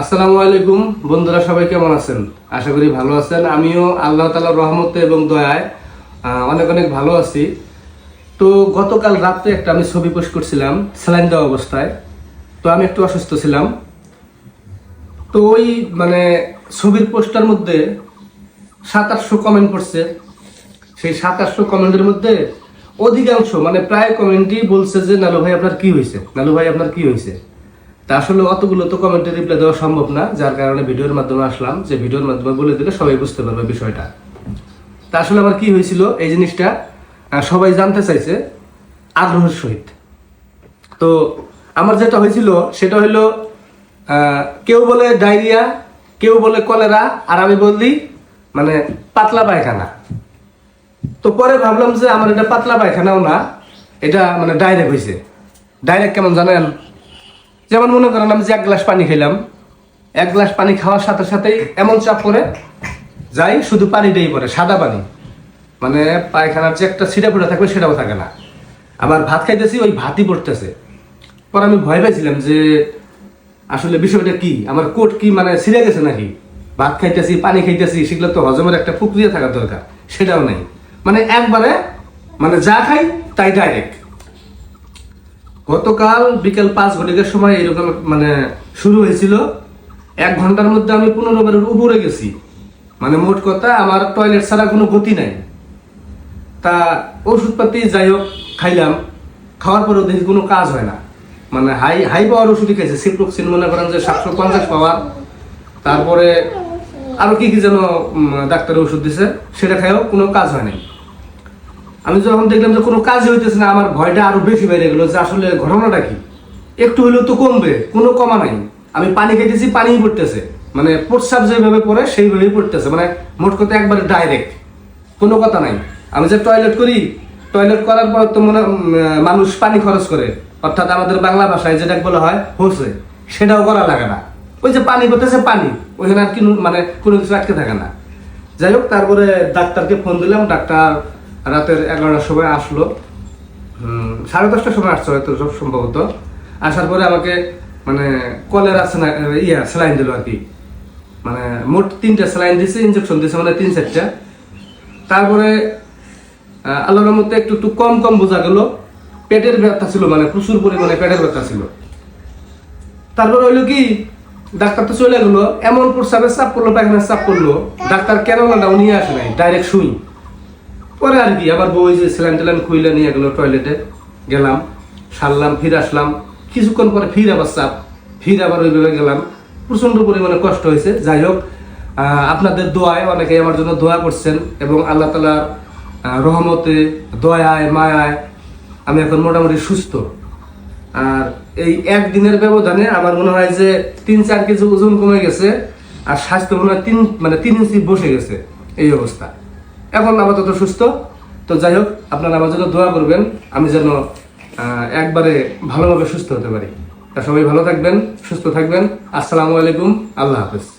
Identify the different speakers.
Speaker 1: আসসালামু আলাইকুম। বন্ধুরা, সবাই কেমন আছেন? আশা করি ভালো আছেন। আমিও আল্লাহ তালার রহমতে এবং দয়ায় অনেক অনেক ভালো আছি। তো গতকাল রাত্রে একটা আমি ছবি পোস্ট করছিলাম, স্যালাইন দেওয়া অবস্থায়। তো আমি একটু অসুস্থ ছিলাম। তো ওই মানে ছবির পোস্টার মধ্যে সাত আটশো কমেন্ট করছে সেই সাত আটশো কমেন্টের মধ্যে অধিকাংশ মানে প্রায় কমেন্টই বলছে যে, নালু ভাই, আপনার কি হয়েছে? নালু ভাই, আপনার কি হয়েছে? তা আসলে অতগুলো তো কমেন্টে রিপ্লাই দেওয়া সম্ভব না যার কারণে ভিডিওর মাধ্যমে আসলাম যে ভিডিওর মাধ্যমে বলে দিলে সবাই বুঝতে পারবে বিষয়টা। তা আসলে আমার কি হয়েছিল এই জিনিসটা সবাই জানতে চাইছে আগ্রহের সহিত। তো আমার যেটা হয়েছিল সেটা আহ, কেউ বলে ডায়রিয়া কেউ বলে কলেরা আর আমি বললি মানে পাতলা পায়খানা। তো পরে ভাবলাম যে আমার এটা পাতলা পায়খানাও না এটা মানে ডাইরেক্ট হয়েছে। ডাইরেক্ট কেমন জানেন? যেমন মনে করেন আমি যে এক গ্লাস পানি খেলাম, এক গ্লাস পানি খাওয়ার সাথে সাথেই এমন চাপ পরে যাই, শুধু পানিটাই পরে সাদা পানি। মানে পায়খানার যে একটা ছিটা ফুটা থাকবে সেটাও থাকে না। আবার ভাত খাইতেছি, ওই ভাতই পড়তেছে। পরে আমি ভয় পাইছিলাম যে আসলে বিষয়টা কি? আমার কোট কি মানে ছিঁড়ে গেছে নাকি? ভাত খাইতেছি, পানি খাইতেছি, সেগুলো তো হজমের একটা প্রক্রিয়া থাকা দরকার, সেটাও নেই। মানে একবারে মানে যা খাই তাই ডাইরেক্ট গতকাল বিকেল পাঁচ ঘটিকার সময় এরকম মানে শুরু হয়েছিল। এক ঘণ্টার মধ্যে আমি পনেরো বারের উপরে গেছি। মানে মোট কথা আমার টয়লেট ছাড়া কোনো গতি নাই। তা ওষুধপাতি যাই হোক খাইলাম। খাওয়ার পরেও দেখি কোনো কাজ হয় না। মানে হাই হাই পাওয়ার ওষুধই খাইছে। সিপ্রোক্সিন মনে করেন যে সাতশো পঞ্চাশ পাওয়ার। তারপরে আরও কি কি যেন ডাক্তারের ওষুধ দিছে, সেটা খাইও কোনো কাজ হয় নাই। আমি যখন দেখলাম যে কোনো কাজই হইতেছে না, আমার ভয়টা আরও বেশি বেড়ে গেলো যে আসলে ঘটনাটা কি? একটু হলেও তো কমবে, কোনো কমা নাই। আমি পানি খাইতেছি পানিই পড়তেছে। মানে প্রস্রাব যেভাবে পড়ে, সেইভাবেই পড়তেছে। মানে মোট কথা একবারে ডাইরেক্ট কোনো কথা নাই। আমি যে টয়লেট করি টয়লেট করার পর তো মনে মানুষ পানি খরচ করে। অর্থাৎ আমাদের বাংলা ভাষায় যেটা বলা হয় হোসে সেটাও করা লাগে না। ওই যে পানি করতেছে পানি। ওইখানে আর কি মানে কোনো কিছু আটকে থাকে না। যাই হোক, তারপরে ডাক্তারকে ফোন দিলাম। ডাক্তার রাতের এগারোটার সময় আসলো। সাড়ে দশটার সময় আসছে হয়তো সব সম্ভবত। আসার পরে আমাকে মানে কলের আছে না ইয়া, স্যালাইন দিল আর কি। মানে মোট তিনটা স্যালাইন দিছে ইনজেকশন দিছে মানে তিন চারটা। তারপরে আল্লাহর মধ্যে একটু একটু কম কম বোঝা গেল। পেটের ব্যথা ছিল মানে প্রচুর পরিমাণে পেটের ব্যথা ছিল। তারপর হইল কি, ডাক্তার তো চলে গেলো, এমন প্রস্রাবের চাপ করল পায়খানার চাপ করল ডাক্তার কেন না নিয়ে আসে নাই, ডাইরেক্ট শুই। পরে আর কি, আবার বই যে স্যালাইন টেলাইন খুইলে নিয়ে গেলো টয়লেটে গেলাম, সারলাম, ফির আসলাম। কিছুক্ষণ পরে ফির আবার চাপ, ফির আবার ওইভাবে গেলাম। প্রচণ্ড পরিমাণে কষ্ট হয়েছে। যাই হোক আপনাদের দোয়ায় অনেকে আমার জন্য দোয়া করছেন এবং আল্লাহ তালার রহমতে, দয়ায়, মায়ায় আমি এখন মোটামুটি সুস্থ। আর এই একদিনের ব্যবধানে আমার মনে হয় যে তিন চার কেজি ওজন কমে গেছে, আর স্বাস্থ্য মনে হয় তিন মানে তিন ইঞ্চি বসে গেছে। এই অবস্থা। এখন আপাতত সুস্থ। তো যাই হোক আপনারা আমার জন্য দোয়া করবেন, আমি যেন একবারে ভালোভাবে সুস্থ হতে পারি। তা সবাই ভালো থাকবেন, সুস্থ থাকবেন। আসসালামু আলাইকুম, আল্লাহ হাফেজ।